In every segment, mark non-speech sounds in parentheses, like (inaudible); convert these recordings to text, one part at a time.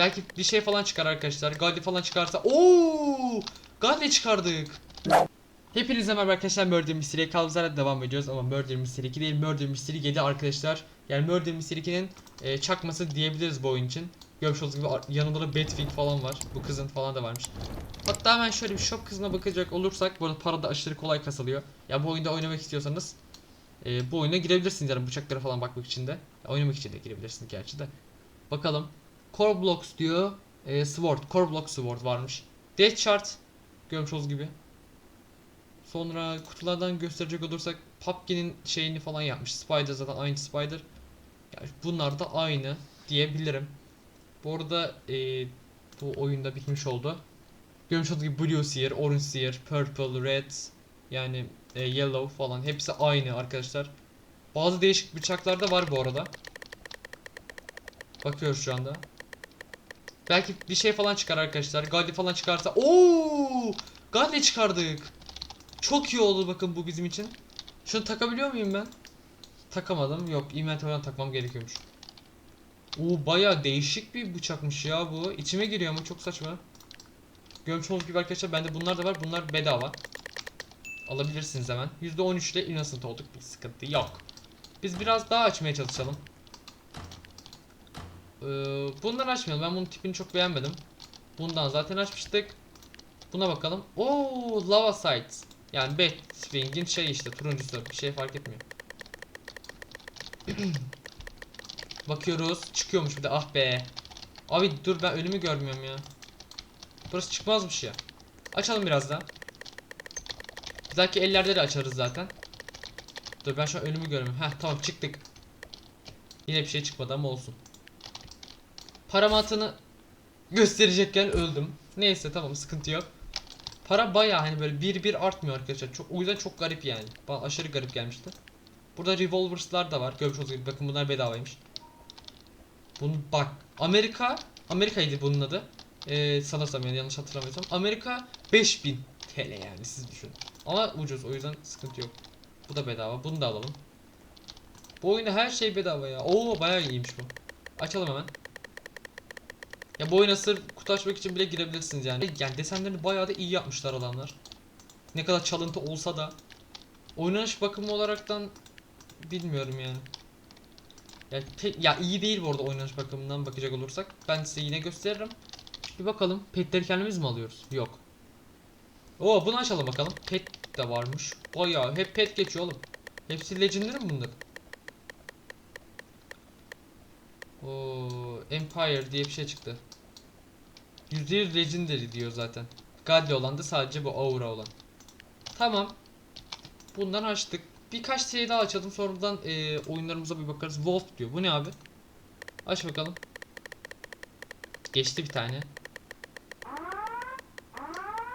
Belki bir şey falan çıkar arkadaşlar. Galdi falan çıkarsa. Oo! Galdi çıkardık. Hepinize merhaba arkadaşlar Murder Mystery'e kaldığımız yerden devam ediyoruz ama Murder Mystery 2 değil Murder Mystery 7 arkadaşlar. Yani Murder Mystery 2'nin e, çakması diyebiliriz bu oyun için. Görmüş olduğunuz gibi yanında da Batwing falan var. Bu kızın falan da varmış. Hatta hemen şöyle bir shop kızına bakacak olursak bu arada para da aşırı kolay kasılıyor. Ya bu oyunda oynamak istiyorsanız e, bu oyuna girebilirsiniz yani bıçaklara falan bakmak için de. Ya, oynamak için de girebilirsiniz gerçi de. Bakalım. Core Blocks diyor. E, Sword. Core Block Sword varmış. Death Chart. Görmüş olduğunuz gibi. Sonra kutulardan gösterecek olursak PUBG'nin şeyini falan yapmış. Spider zaten aynı Spider. Yani bunlar da aynı diyebilirim. Bu arada e, bu oyunda bitmiş oldu. Görmüş olduğunuz gibi Blue Seer, Orange Seer, Purple, Red yani e, Yellow falan hepsi aynı arkadaşlar. Bazı değişik bıçaklar da var bu arada. Bakıyoruz şu anda. Belki bir şey falan çıkar arkadaşlar. Galdi falan çıkarsa. Oo! Galdi çıkardık. Çok iyi oldu bakın bu bizim için. Şunu takabiliyor muyum ben? Takamadım. Yok, inventory'dan takmam gerekiyormuş. Oo baya değişik bir bıçakmış ya bu. İçime giriyor ama çok saçma. Görmüş olduğunuz gibi arkadaşlar bende bunlar da var. Bunlar bedava. Alabilirsiniz hemen. %13 ile innocent olduk. Bir sıkıntı yok. Biz biraz daha açmaya çalışalım. Ee, bunları açmayalım. Ben bunun tipini çok beğenmedim. Bundan zaten açmıştık. Buna bakalım. Oo, lava sites. Yani Batwing'in şey işte turuncusu. Bir şey fark etmiyor. (clears throat) Bakıyoruz. Çıkıyormuş bir de. Ah be. Abi dur ben önümü görmüyorum ya. Burası çıkmazmış ya. Açalım biraz daha. Belki ellerde de açarız zaten. Dur ben şu an önümü görmüyorum. Heh tamam çıktık. Yine bir şey çıkmadı ama olsun. Paramatını gösterecekken öldüm. Neyse tamam sıkıntı yok. Para baya hani böyle bir bir artmıyor arkadaşlar. Çok, o yüzden çok garip yani. Bana aşırı garip gelmişti. Burada revolvers'lar da var. Görmüş olduğunuz gibi bakın bunlar bedavaymış. Bunu bak. Amerika Amerika'ydı bunun adı. Ee, sanırsam yani yanlış hatırlamıyorsam. Amerika 5000 TL yani siz düşünün. Ama ucuz o yüzden sıkıntı yok. Bu da bedava. Bunu da alalım. Bu oyunda her şey bedava ya. Oo bayağı iyiymiş bu. Açalım hemen. Ya bu oyuna sırf kutu açmak için bile girebilirsiniz yani. Yani desenlerini bayağı da iyi yapmışlar adamlar. Ne kadar çalıntı olsa da. Oynanış bakımı olaraktan bilmiyorum yani. Ya, pe- ya iyi değil bu arada oynanış bakımından bakacak olursak. Ben size yine gösteririm. Bir bakalım. Petleri kendimiz mi alıyoruz? Yok. Oo bunu açalım bakalım. Pet de varmış. Bayağı hep pet geçiyor oğlum. Hepsi legendary mi bunlar? Oo Empire diye bir şey çıktı. %100 legendary diyor zaten. Godly olan da sadece bu aura olan. Tamam. Bundan açtık. Birkaç şey daha açalım. Sonradan e, oyunlarımıza bir bakarız. Wolf diyor. Bu ne abi? Aç bakalım. Geçti bir tane.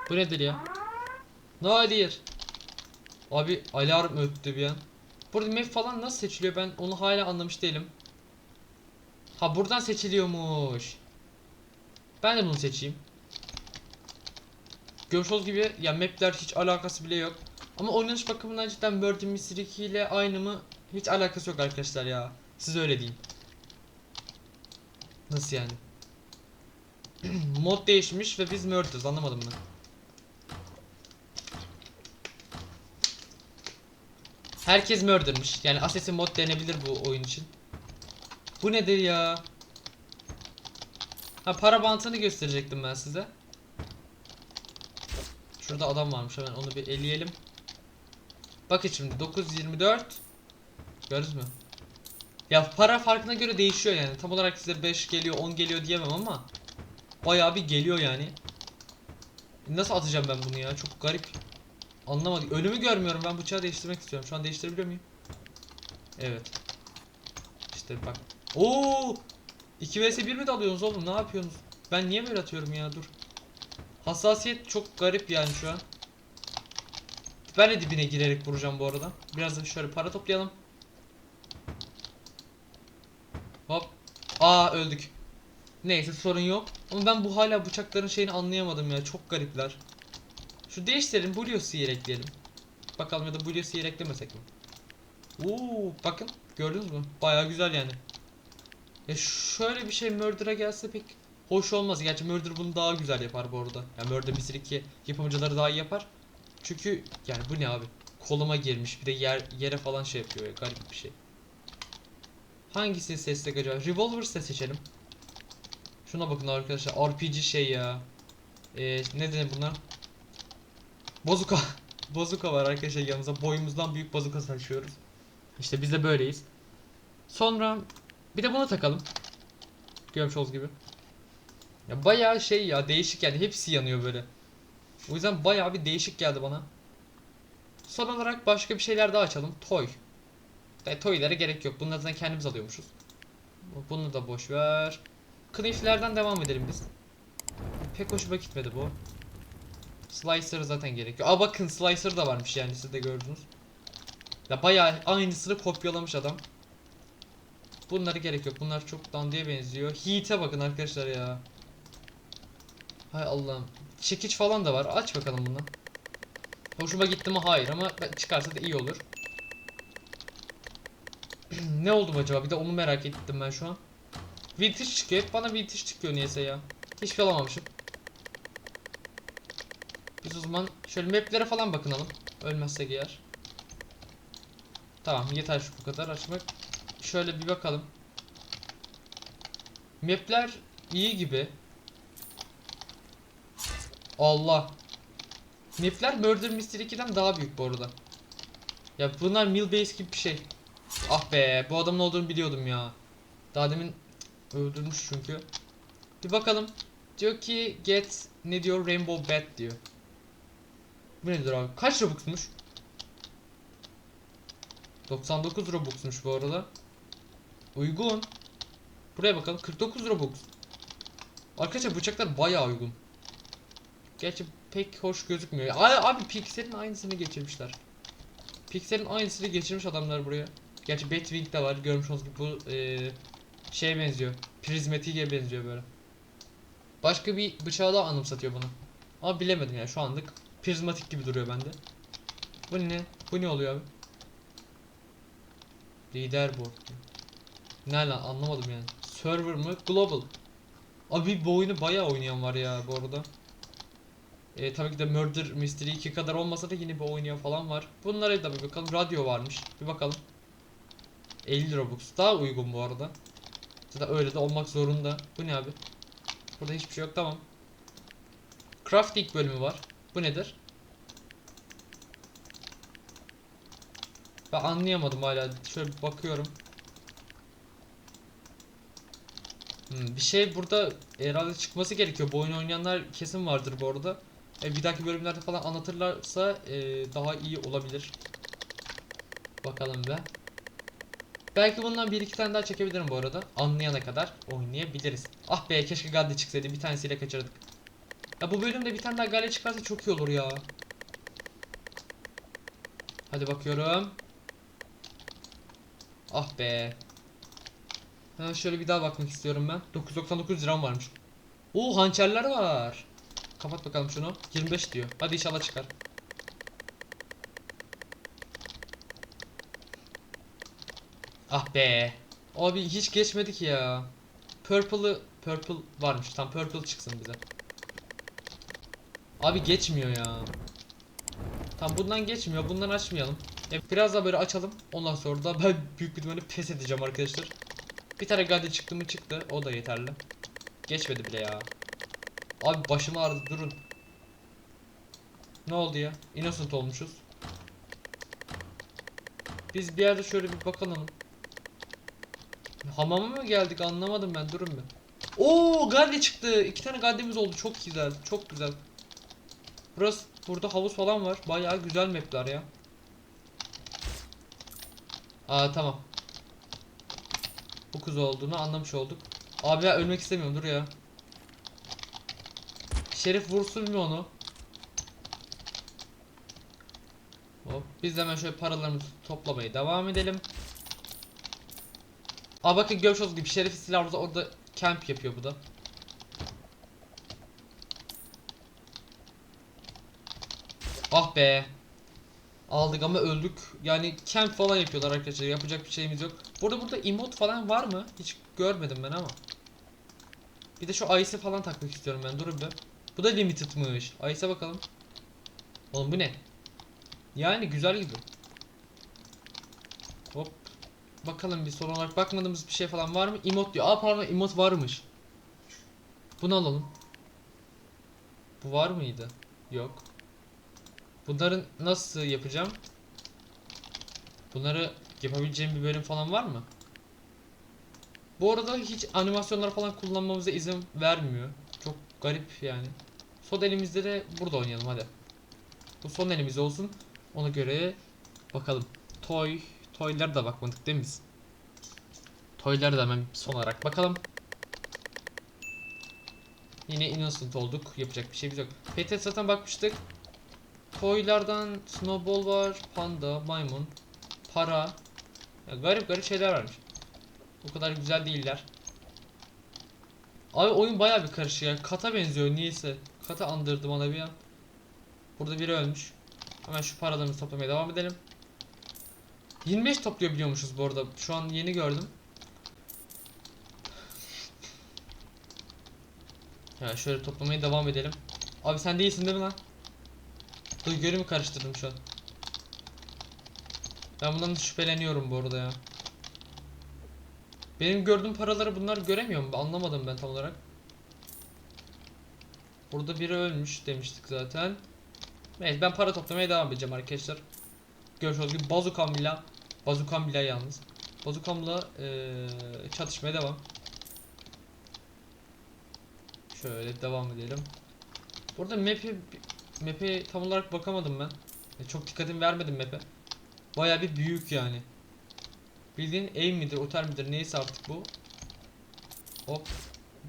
Bu nedir ya? No dear. Abi alarm öttü bir an. Burada map falan nasıl seçiliyor ben onu hala anlamış değilim. Ha buradan seçiliyormuş. Ben de bunu seçeyim. Görüşürüz gibi ya mapler hiç alakası bile yok. Ama oynanış bakımından cidden Murder Mystery 2 ile aynı mı? Hiç alakası yok arkadaşlar ya. Siz öyle deyin. Nasıl yani? (clears throat) Mod değişmiş ve biz murderız anlamadım ben. Herkes murdermış. Yani Assassin mod denebilir bu oyun için. Bu nedir ya? Ha para bantını gösterecektim ben size. Şurada adam varmış hemen onu bir eleyelim. Bakın şimdi 924 Gördünüz mü? Ya para farkına göre değişiyor yani. Tam olarak size 5 geliyor 10 geliyor diyemem ama Bayağı bir geliyor yani. Nasıl atacağım ben bunu ya? Çok garip. Anlamadım. Önümü görmüyorum. Ben bıçağı değiştirmek istiyorum. Şu an değiştirebiliyor muyum? Evet. İşte bak. Oo! 2 vs 1 mi dalıyorsunuz oğlum? Ne yapıyorsunuz? Ben niye böyle atıyorum ya? Dur. Hassasiyet çok garip yani şu an. Ben de dibine girerek vuracağım bu arada. Biraz da şöyle para toplayalım. Hop. Aa öldük. Neyse sorun yok. Ama ben bu hala bıçakların şeyini anlayamadım ya. Çok garipler. Şu değiştirelim. Blue Seer ekleyelim. Bakalım ya da Blue Seer eklemesek mi? Oo, bakın. Gördünüz mü? Baya güzel yani. Ya şöyle bir şey Murder'a gelse pek hoş olmaz. Gerçi Murder bunu daha güzel yapar bu arada. Yani Murder Mystery 2 yapımcıları daha iyi yapar. Çünkü yani bu ne abi? Koluma girmiş bir de yer yere falan şey yapıyor ya garip bir şey. Hangisini seçsek acaba? Revolver de seçelim. Şuna bakın arkadaşlar RPG şey ya. Ee, ne denir bunlar? Bozuka. (laughs) Bozuka var arkadaşlar yanımızda. Boyumuzdan büyük bozuka taşıyoruz. İşte biz de böyleyiz. Sonra bir de bunu takalım. Görmüş olduğunuz gibi. Ya bayağı şey ya değişik yani hepsi yanıyor böyle. O yüzden bayağı bir değişik geldi bana. Son olarak başka bir şeyler daha açalım. Toy. E, toylara gerek yok. Bunları zaten kendimiz alıyormuşuz. Bunu da boş ver. Knifelerden devam edelim biz. Pek hoşuma gitmedi bu. Slicer zaten gerekiyor. Aa bakın Slicer da varmış yani siz de gördünüz. Ya bayağı aynısını kopyalamış adam. Bunlara gerek yok. Bunlar çok dandiye benziyor. Heat'e bakın arkadaşlar ya. Hay Allah'ım. Çekiç falan da var. Aç bakalım bunu. Hoşuma gitti mi? Hayır ama çıkarsa da iyi olur. (clears throat) ne oldu bu acaba? Bir de onu merak ettim ben şu an. Vintage çıkıyor. Hep bana vintage çıkıyor niyeyse ya. Hiçbir alamamışım. Biz o zaman şöyle maplere falan bakınalım. Ölmezsek eğer. Tamam yeter şu bu kadar açmak. Şöyle bir bakalım. Mapler iyi gibi. Allah. Mapler Murder Mystery 2'den daha büyük bu arada. Ya bunlar Millbase gibi bir şey. Ah be bu adamın olduğunu biliyordum ya. Daha demin öldürmüş çünkü. Bir bakalım. Diyor ki get ne diyor Rainbow Bat diyor. Bu nedir abi? Kaç Robux'muş? 99 Robux'muş bu arada. Uygun. Buraya bakalım 49 Robux. Arkadaşlar bıçaklar bayağı uygun. Gerçi pek hoş gözükmüyor. Aa, abi Pixel'in aynısını geçirmişler. Pixel'in aynısını geçirmiş adamlar buraya. Gerçi Batwing de var görmüş olduğunuz gibi bu eee şeye benziyor. Prizmatik'e benziyor böyle. Başka bir bıçağı daha anımsatıyor bana. Ama bilemedim yani şu anlık prizmatik gibi duruyor bende. Bu ne? Bu ne oluyor abi? Leaderboard diyor. Ne lan anlamadım yani. Server mı? Global. Abi bu oyunu bayağı oynayan var ya bu arada. E, tabii ki de Murder Mystery 2 kadar olmasa da yine bir oynayan falan var. Bunlara da bir bakalım. Radyo varmış. Bir bakalım. 50 Robux. Daha uygun bu arada. Zaten öyle de olmak zorunda. Bu ne abi? Burada hiçbir şey yok tamam. Crafting bölümü var. Bu nedir? Ben anlayamadım hala. Şöyle bakıyorum. Hmm, bir şey burada herhalde çıkması gerekiyor. Bu oyunu oynayanlar kesin vardır bu arada. E, bir dahaki bölümlerde falan anlatırlarsa e, daha iyi olabilir. Bakalım be. Belki bundan bir iki tane daha çekebilirim bu arada. Anlayana kadar oynayabiliriz. Ah be keşke Gaddi çıksaydı. Bir tanesiyle kaçırdık. Ya bu bölümde bir tane daha Gale çıkarsa çok iyi olur ya. Hadi bakıyorum. Ah be. Ha şöyle bir daha bakmak istiyorum ben. 999 liram varmış. Oo hançerler var. Kapat bakalım şunu. 25 diyor. Hadi inşallah çıkar. Ah be. Abi hiç geçmedi ki ya. Purple'ı Purple varmış. Tam Purple çıksın bize. Abi geçmiyor ya. Tam bundan geçmiyor. Bundan açmayalım. Ya biraz daha böyle açalım. Ondan sonra da ben büyük bir pes edeceğim arkadaşlar. Bir tane gade çıktı mı çıktı. O da yeterli. Geçmedi bile ya. Abi başım ağrıdı durun. Ne oldu ya? Innocent olmuşuz. Biz bir yerde şöyle bir bakalım. Hamama mı geldik anlamadım ben durun bir. Oo Gadde çıktı. İki tane Gadde'miz oldu. Çok güzel. Çok güzel. Burası burada havuz falan var. Bayağı güzel mapler ya. Aa tamam. Bu kız olduğunu anlamış olduk. Abi ben ölmek istemiyorum dur ya. Şerif vursun mu onu? Hop. Biz hemen şöyle paralarımızı toplamaya devam edelim. Aa bakın görmüş gibi Şerif silah orada, camp yapıyor bu da. Ah be. Aldık ama öldük. Yani camp falan yapıyorlar arkadaşlar. Yapacak bir şeyimiz yok. Burada burada emote falan var mı? Hiç görmedim ben ama. Bir de şu Ice'ı falan takmak istiyorum ben. Durun bir. Bu da limited'mış. Ice'a bakalım. Oğlum bu ne? Yani güzel gibi. Hop. Bakalım bir son olarak bakmadığımız bir şey falan var mı? Emote diyor. Aa pardon emote varmış. Bunu alalım. Bu var mıydı? Yok. Bunların nasıl yapacağım? Bunları yapabileceğim bir bölüm falan var mı? Bu arada hiç animasyonlar falan kullanmamıza izin vermiyor. Çok garip yani. Son elimizde de burada oynayalım hadi. Bu son elimiz olsun. Ona göre bakalım. Toy, toylar da bakmadık değil mi biz? Toylar da hemen son olarak bakalım. Yine innocent olduk. Yapacak bir şeyimiz yok. PT zaten bakmıştık. Toylardan snowball var, panda, maymun, para. Ya garip garip şeyler varmış. O kadar güzel değiller. Abi oyun bayağı bir karışık ya. Kata benziyor niyeyse. Kata andırdı bana bir an. Burada biri ölmüş. Hemen şu paralarımızı toplamaya devam edelim. 25 topluyor biliyormuşuz bu arada. Şu an yeni gördüm. Ya şöyle toplamaya devam edelim. Abi sen değilsin değil mi lan? Dur görümü karıştırdım şu an. Ben bundan şüpheleniyorum bu arada ya. Benim gördüğüm paraları bunlar göremiyor mu? Anlamadım ben tam olarak. Burada biri ölmüş demiştik zaten. Evet ben para toplamaya devam edeceğim arkadaşlar. Görüşürüz gibi bazukam bile bazukam bile yalnız. Bazukamla eee çatışmaya devam. Şöyle devam edelim. Burada map'i map'e tam olarak bakamadım ben. E, Çok dikkatim vermedim map'e. Baya bir büyük yani. Bildiğin ev midir, otel midir neyse artık bu. Hop.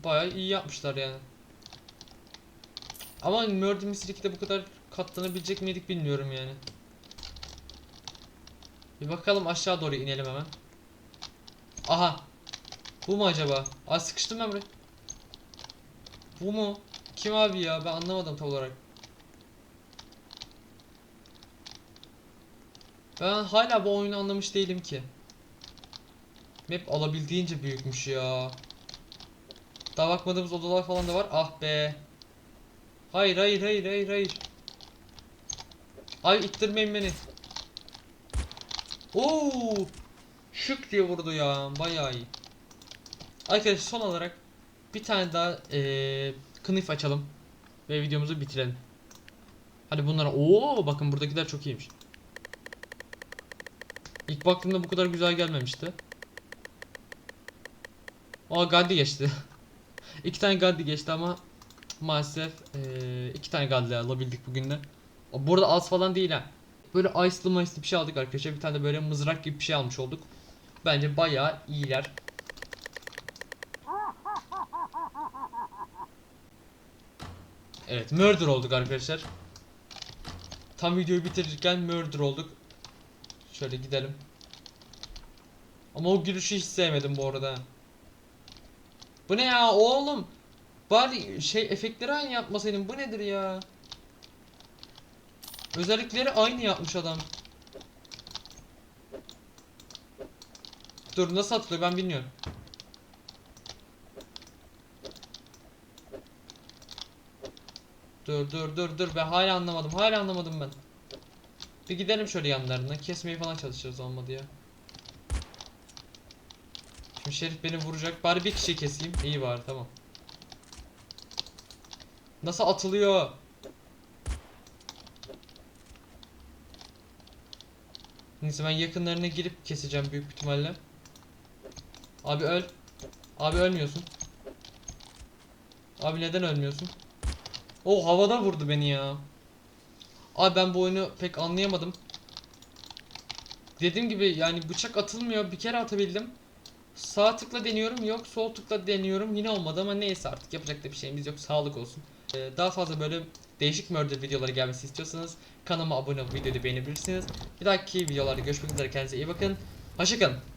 Baya iyi yapmışlar yani. Ama Murder Mystery 2'de bu kadar katlanabilecek miydik bilmiyorum yani. Bir bakalım aşağı doğru inelim hemen. Aha. Bu mu acaba? Aa sıkıştım ben buraya. Bu mu? Kim abi ya? Ben anlamadım tam olarak. Ben hala bu oyunu anlamış değilim ki. Map alabildiğince büyükmüş ya. Daha bakmadığımız odalar falan da var. Ah be. Hayır hayır hayır hayır hayır. Ay ittirmeyin beni. Oo! Şık diye vurdu ya. Bayağı iyi. Arkadaşlar son olarak bir tane daha eee knife açalım ve videomuzu bitirelim. Hadi bunlara oo bakın buradakiler çok iyiymiş. İlk baktığımda bu kadar güzel gelmemişti. Aa Gandhi geçti. (laughs) iki tane Gandhi geçti ama maalesef eee, iki tane Gandhi alabildik bugün de. Bu arada az falan değil ha. Böyle ice'lı mace'lı bir şey aldık arkadaşlar. Bir tane de böyle mızrak gibi bir şey almış olduk. Bence bayağı iyiler. Evet murder olduk arkadaşlar. Tam videoyu bitirirken murder olduk. Şöyle gidelim. Ama o gülüşü hiç sevmedim bu arada. Bu ne ya oğlum? Bari şey efektleri aynı yapmasaydın. Bu nedir ya? Özellikleri aynı yapmış adam. Dur nasıl atılıyor ben bilmiyorum. Dur dur dur dur ben hala anlamadım hala anlamadım ben. Bir gidelim şöyle yanlarına kesmeye falan çalışırız olmadı ya. Şimdi Şerif beni vuracak bari bir kişi keseyim iyi var tamam. Nasıl atılıyor? Neyse ben yakınlarına girip keseceğim büyük ihtimalle. Abi öl. Abi ölmüyorsun. Abi neden ölmüyorsun? O havada vurdu beni ya. Abi ben bu oyunu pek anlayamadım. Dediğim gibi yani bıçak atılmıyor. Bir kere atabildim. Sağ tıkla deniyorum yok. Sol tıkla deniyorum. Yine olmadı ama neyse artık yapacak da bir şeyimiz yok. Sağlık olsun. Ee, daha fazla böyle değişik murder videoları gelmesi istiyorsanız kanalıma abone olup videoyu beğenebilirsiniz. Bir dahaki videolarda görüşmek üzere kendinize iyi bakın. Hoşçakalın.